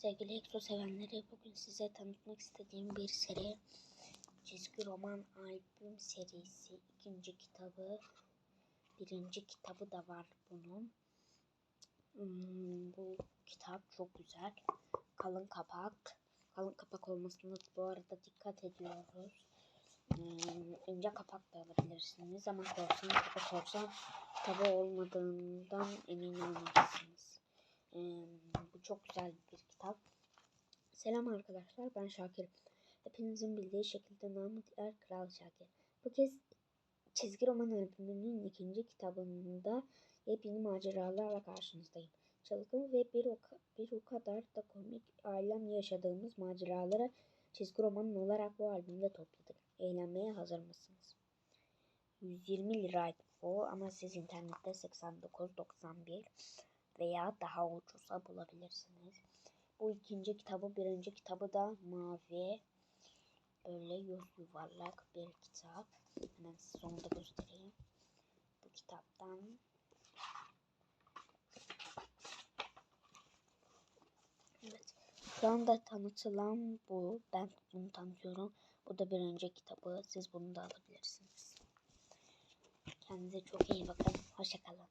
Sevgili Exo sevenleri bugün size tanıtmak istediğim bir seri çizgi roman albüm serisi ikinci kitabı birinci kitabı da var bunun. Hmm, bu kitap çok güzel. Kalın kapak. Kalın kapak olmasına bu arada dikkat ediyoruz. Hmm, ince kapak da alabilirsiniz ama korsan kapak korsan kitabı olmadığından emin olmalısınız. Hmm, bu çok güzel bir kitap. Selam arkadaşlar ben Şakir. Hepinizin bildiği şekilde namı diğer Kral Şakir. Bu kez çizgi roman albümünün ikinci kitabında yepyeni maceralarla karşınızdayım. Çılgın ve bir o, bir o kadar da komik ailemle yaşadığımız maceraları çizgi roman olarak bu albümde topladık. Eğlenmeye hazır mısınız? 120 liraydı bu ama siz internette 89.91 veya daha ucuza bulabilirsiniz. Bu ikinci kitabı, birinci kitabı da mavi. Böyle yuvarlak bir kitap. Hemen size onu da göstereyim. Bu kitaptan Evet. Şu anda tanıtılan bu. Ben bunu tanıtıyorum. Bu da birinci kitabı. Siz bunu da alabilirsiniz. Kendinize çok iyi bakın. Hoşçakalın.